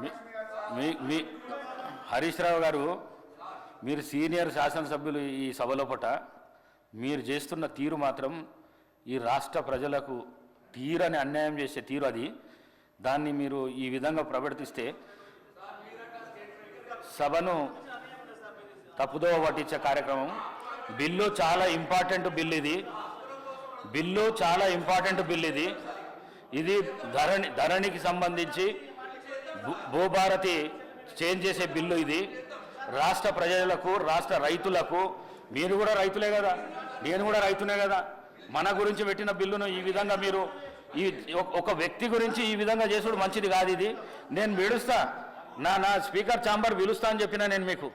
మీ- మీ మీ హరీష్ రావు గారు మీరు సీనియర్ శాసనసభ్యులు ఈ సభలో పట మీరు చేస్తున్న తీరు మాత్రం ఈ రాష్ట్ర ప్రజలకు తీరని అన్యాయం చేసే తీరు అది. దాన్ని మీరు ఈ విధంగా ప్రవర్తిస్తే సభను తప్పుదోవ పట్టించే కార్యక్రమం. బిల్లు చాలా ఇంపార్టెంట్ బిల్ ఇది. బిల్లు చాలా ఇంపార్టెంట్ బిల్ ఇది. ఇది ధరణి ధరణికి సంబంధించి భూభారతి చేంజ్ చేసే బిల్లు ఇది. రాష్ట్ర ప్రజలకు రాష్ట్ర రైతులకు మీరు కూడా రైతులే కదా. నేను కూడా రైతునే కదా. మన గురించి పెట్టిన బిల్లును ఈ విధంగా మీరు ఈ ఒక- వ్యక్తి గురించి ఈ విధంగా చేసుడు మంచిది కాదు ఇది. నేను విడుస్తా. నా నా స్పీకర్ ఛాంబర్ పిలుస్తా అని చెప్పినా నేను మీకు.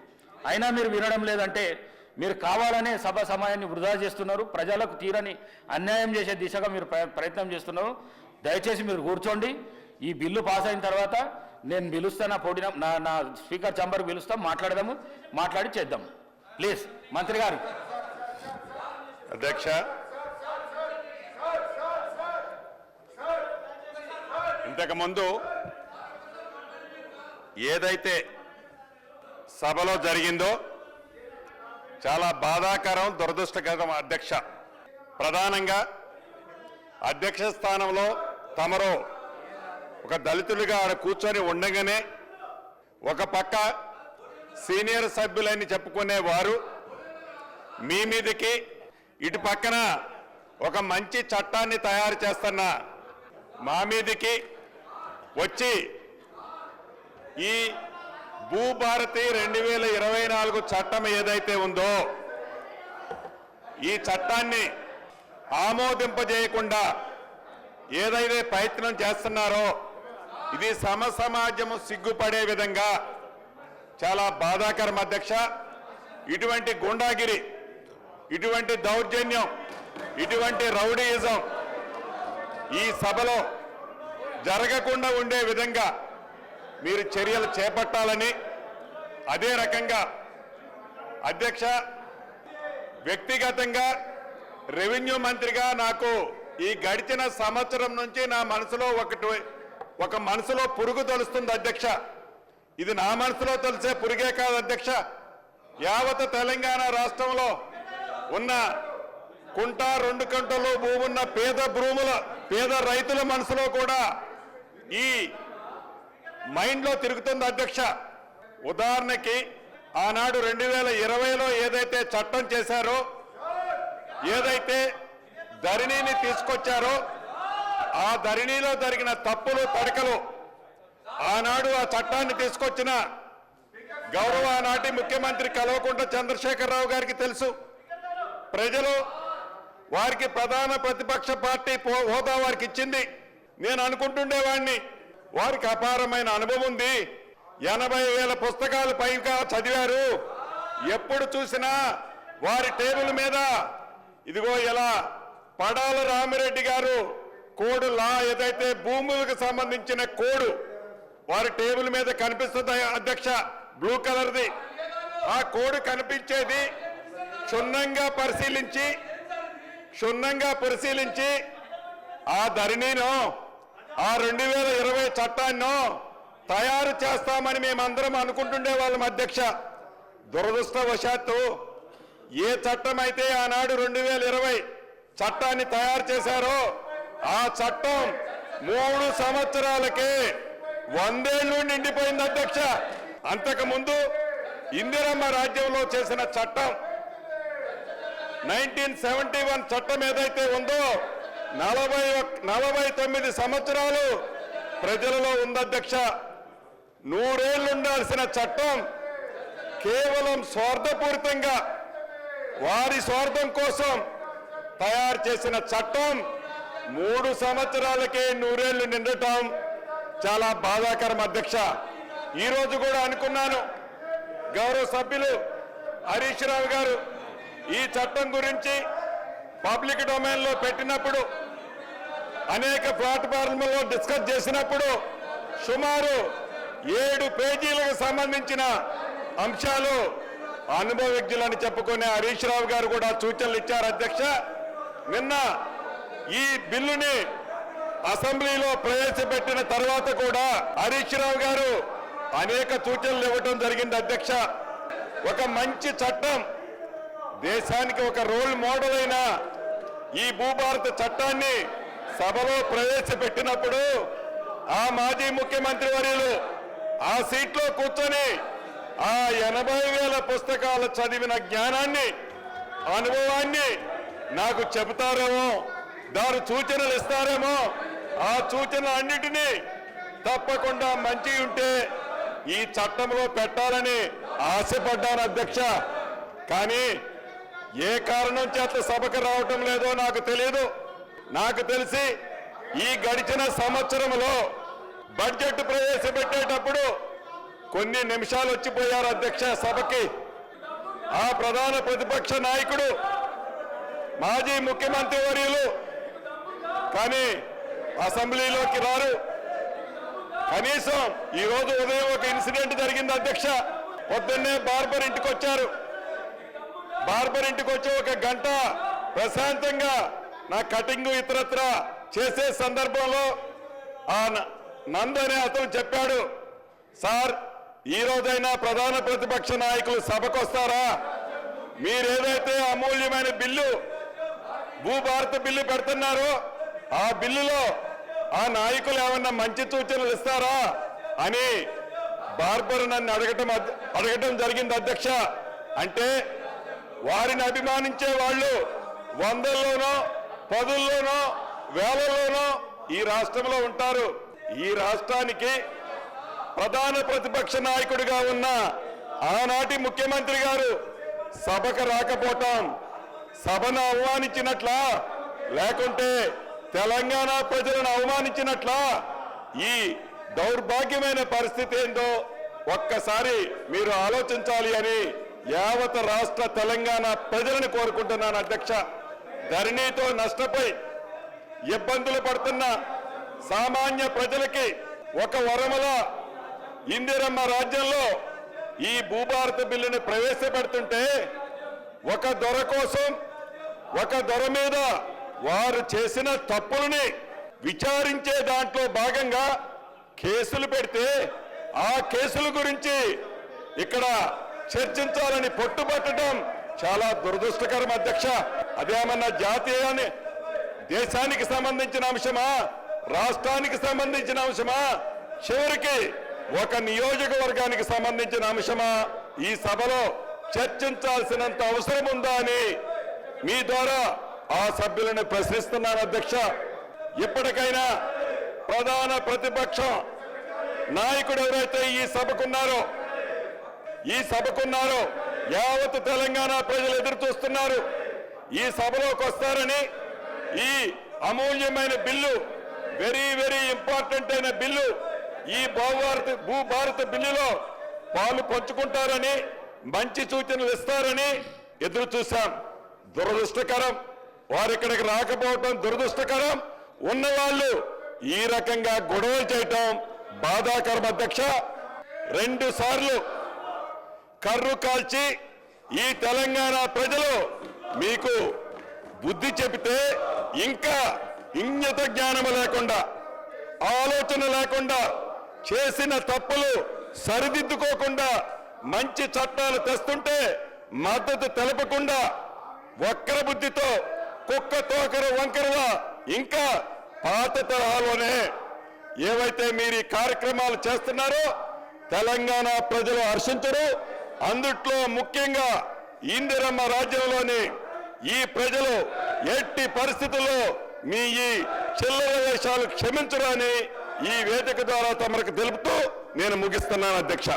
అయినా మీరు వినడం లేదంటే మీరు కావాలనే సభ సమయాన్ని వృధా చేస్తున్నారు. ప్రజలకు తీరని అన్యాయం చేసే దిశగా మీరు ప్రయత్నం చేస్తున్నారు. దయచేసి మీరు కూర్చోండి. ఈ బిల్లు పాస్ అయిన తర్వాత నేను పిలుస్తా నా పోటీ నా నా స్పీకర్ చంబర్కి పిలుస్తాం మాట్లాడదాము మాట్లాడి చేద్దాం. ప్లీజ్ మంత్రి గారు. అధ్యక్ష. ఇంతకుముందు ఏదైతే సభలో జరిగిందో చాలా బాధాకరం దురదృష్టకరం అధ్యక్ష. ప్రధానంగా అధ్యక్ష స్థానంలో తమరో ఒక దళితులుగా ఆడ కూర్చొని ఉండగానే ఒక పక్క సీనియర్ సభ్యులని చెప్పుకునే వారు మీ మీదకి ఇటు పక్కన ఒక మంచి చట్టాన్ని తయారు చేస్తున్న మా మీదకి వచ్చి ఈ భూభారతి రెండు వేల ఇరవై నాలుగు చట్టం ఏదైతే ఉందో ఈ చట్టాన్ని ఆమోదింపజేయకుండా ఏదైతే ప్రయత్నం చేస్తున్నారో ఇది సమసమాజము సిగ్గుపడే విధంగా చాలా బాధాకరం అధ్యక్ష. ఇటువంటి గుండాగిరి ఇటువంటి దౌర్జన్యం ఇటువంటి రౌడీయిజం ఈ సభలో జరగకుండా ఉండే విధంగా మీరు చర్యలు చేపట్టాలని అదే రకంగా అధ్యక్ష వ్యక్తిగతంగా రెవెన్యూ మంత్రిగా నాకు ఈ గడిచిన సంవత్సరం నుంచి నా మనసులో ఒకటి ఒక మనసులో పురుగు తొలుస్తుంది అధ్యక్ష. ఇది నా మనసులో తొలిసే పురుగే కాదు అధ్యక్ష. యావత్ తెలంగాణ రాష్ట్రంలో ఉన్న కుంట రెండు కంటలు భూమున్న పేద భూముల పేద రైతుల మనసులో కూడా ఈ మైండ్లో తిరుగుతుంది అధ్యక్ష. ఉదాహరణకి ఆనాడు రెండు వేల ఇరవైలో ఏదైతే చట్టం చేశారో ఏదైతే ధరణిని తీసుకొచ్చారో ఆ ధరణిలో జరిగిన తప్పులు తడకలు ఆనాడు ఆ చట్టాన్ని తీసుకొచ్చిన గౌరవ నాటి ముఖ్యమంత్రి కల్వకుంట్ల చంద్రశేఖరరావు గారికి తెలుసు. ప్రజలు వారికి ప్రధాన ప్రతిపక్ష పార్టీ పో- హోదా వారికి ఇచ్చింది. నేను అనుకుంటుండేవాడిని వారికి అపారమైన అనుభవం ఉంది. ఎనభై వేల పుస్తకాలు పైగా చదివారు. ఎప్పుడు చూసినా వారి టేబుల్ మీద ఇదిగో ఇలా పడాల రామిరెడ్డి గారు కోడు లా ఏదైతే భూములకు సంబంధించిన కోడు వారి టేబుల్ మీద కనిపిస్తుంది అధ్యక్ష బ్లూ కలర్ది. ఆ కోడ్ కనిపించేది క్షుణ్ణంగా పరిశీలించి క్షుణ్ణంగా పరిశీలించి ఆ ధరణిను ఆ రెండు వేల ఇరవై చట్టాన్ని తయారు చేస్తామని మేమందరం అనుకుంటుండే వాళ్ళం అధ్యక్ష. దురదృష్టవశాత్తు ఏ చట్టం అయితే ఆనాడు రెండు వేల ఇరవై చట్టాన్ని తయారు చేశారో ఆ చట్టం మూడు సంవత్సరాలకే వందేళ్ళు నిండిపోయింది అధ్యక్ష. అంతకు ముందు ఇందిరమ్మ రాజ్యంలో చేసిన చట్టం నైన్టీన్ సెవెంటీ వన్ చట్టం ఏదైతే ఉందో నలభై నలభై తొమ్మిది సంవత్సరాలు ప్రజలలో ఉంది అధ్యక్ష. నూరేళ్ళు ఉండాల్సిన చట్టం కేవలం స్వార్థపూరితంగా వారి స్వార్థం కోసం తయారు చేసిన చట్టం మూడు సంవత్సరాలకే నూరేళ్ళు నిండటం చాలా బాధాకరం అధ్యక్ష. ఈరోజు కూడా అనుకున్నాను. గౌరవ సభ్యులు హరీష్ రావు గారు ఈ చట్టం గురించి పబ్లిక్ డొమైన్లో పెట్టినప్పుడు అనేక ప్లాట్ఫామ్లలో డిస్కస్ చేసినప్పుడు సుమారు ఏడు పేజీలకు సంబంధించిన అంశాలు అనుభవజ్ఞులని చెప్పుకునే హరీష్ రావు గారు కూడా సూచనలు ఇచ్చారు అధ్యక్ష. నిన్న ఈ బిల్లుని అసెంబ్లీలో ప్రవేశపెట్టిన తర్వాత కూడా హరీష్ రావు గారు అనేక సూచనలు ఇవ్వటం జరిగింది అధ్యక్ష. ఒక మంచి చట్టం దేశానికి ఒక రోల్ మోడల్ అయిన ఈ భూభారత చట్టాన్ని సభలో ప్రవేశపెట్టినప్పుడు ఆ మాజీ ముఖ్యమంత్రి వర్యులు ఆ సీట్లో కూర్చొని ఆ ఎనభై వేల పుస్తకాలు చదివిన జ్ఞానాన్ని అనుభవాన్ని నాకు చెబుతారేమో. దాని సూచనలు ఇస్తారేమో. ఆ సూచనలు అన్నిటినీ తప్పకుండా మంచి ఉంటే ఈ చట్టంలో పెట్టాలని ఆశపడ్డాను అధ్యక్ష. కానీ ఏ కారణం చేత సభకు రావటం లేదో నాకు తెలియదు నాకు తెలిసి ఈ గడిచిన సంవత్సరంలో బడ్జెట్ ప్రవేశపెట్టేటప్పుడు కొన్ని నిమిషాలు వచ్చిపోయారు అధ్యక్ష సభకి. ఆ ప్రధాన ప్రతిపక్ష నాయకుడు మాజీ ముఖ్యమంత్రి వర్యులు కానీ అసెంబ్లీలోకి రారు. కనీసం ఈ రోజు ఉదయం ఒక ఇన్సిడెంట్ జరిగింది అధ్యక్ష. పొద్దున్నే బార్బర్ ఇంటికి వచ్చారు. బార్బర్ ఇంటికి వచ్చి ఒక గంట ప్రశాంతంగా నా కటింగ్ ఇతరత్ర చేసే సందర్భంలో ఆ న- నంద్ అనే అతను చెప్పాడు సార్ ఈ రోజైనా ప్రధాన ప్రతిపక్ష నాయకులు సభకు వస్తారా మీరేదైతే అమూల్యమైన బిల్లు భూభారత బిల్లు పెడుతున్నారో ఆ బిల్లులో ఆ నాయకులు ఏమన్నా మంచి సూచనలు ఇస్తారా అని బార్బర్ నన్ను అడగటం అడగటం జరిగింది అధ్యక్ష. అంటే వారిని అభిమానించే వాళ్ళు వందల్లోనో పదుల్లోనో వేలల్లోనో ఈ రాష్ట్రంలో ఉంటారు. ఈ రాష్ట్రానికి ప్రధాన ప్రతిపక్ష నాయకుడిగా ఉన్న ఆనాటి ముఖ్యమంత్రి గారు సభకు రాకపోవటం సభను అవమానించినట్లా లేకుంటే తెలంగాణ ప్రజలను అవమానించినట్ల ఈ దౌర్భాగ్యమైన పరిస్థితి ఏందో ఒక్కసారి మీరు ఆలోచించాలి అని యావత రాష్ట్ర తెలంగాణ ప్రజలను కోరుకుంటున్నాను అధ్యక్ష. ధరణితో నష్టపోయి ఇబ్బందులు పడుతున్న సామాన్య ప్రజలకి ఒక వరముల ఇందిరమ్మ రాజ్యంలో ఈ భూభారత బిల్లుని ప్రవేశపెడుతుంటే ఒక దొర కోసం ఒక దొర మీద వారు చేసిన తప్పులని విచారించే దాంట్లో భాగంగా కేసులు పెడితే ఆ కేసుల గురించి ఇక్కడ చర్చించాలని పట్టుబట్టడం చాలా దురదృష్టకరం అధ్యక్ష. అదేమన్నా జాతీయాన్ని దేశానికి సంబంధించిన అంశమా? రాష్ట్రానికి సంబంధించిన అంశమా? చివరికి ఒక నియోజకవర్గానికి సంబంధించిన అంశమా? ఈ సభలో చర్చించాల్సినంత అవసరం ఉందా అని మీ ద్వారా ఆ సభ్యులను ప్రశ్నిస్తున్నాను అధ్యక్ష. ఇప్పటికైనా ప్రధాన ప్రతిపక్షం నాయకుడు ఎవరైతే ఈ సభకున్నారో ఈ సభకున్నారో యావత్ తెలంగాణ ప్రజలు ఎదురు చూస్తున్నారు. ఈ సభలోకి వస్తారని ఈ అమూల్యమైన బిల్లు వెరీ వెరీ ఇంపార్టెంట్ అయిన బిల్లు ఈ భూభారత భూభారత బిల్లులో పాలు పంచుకుంటారని మంచి సూచనలు ఇస్తారని ఎదురు చూశాం. దురదృష్టకరం. వారు ఇక్కడికి రాకపోవటం దురదృష్టకరం. ఉన్నవాళ్ళు ఈ రకంగా గొడవలు చేయటం బాధాకరం అధ్యక్ష. రెండు సార్లు కర్రు కాల్చి ఈ తెలంగాణ ప్రజలు మీకు బుద్ధి చెబితే ఇంకా ఇంగిత జ్ఞానము లేకుండా ఆలోచన లేకుండా చేసిన తప్పులు సరిదిద్దుకోకుండా మంచి చట్టాలు తెస్తుంటే మద్దతు తెలపకుండా వక్ర బుద్ధితో కుక్క తోకర వంకరగా ఇంకా పాత తరహాలోనే ఏవైతే మీరు ఈ కార్యక్రమాలు చేస్తున్నారో తెలంగాణ ప్రజలు హర్షించరు. అందుట్లో ముఖ్యంగా ఇందిరమ్మ రాజ్యంలోని ఈ ప్రజలు ఎట్టి పరిస్థితుల్లో మీ ఈ చిల్లర వేషాలు క్షమించరు ఈ వేదిక ద్వారా తమకు తెలుపుతూ నేను ముగిస్తున్నాను అధ్యక్ష.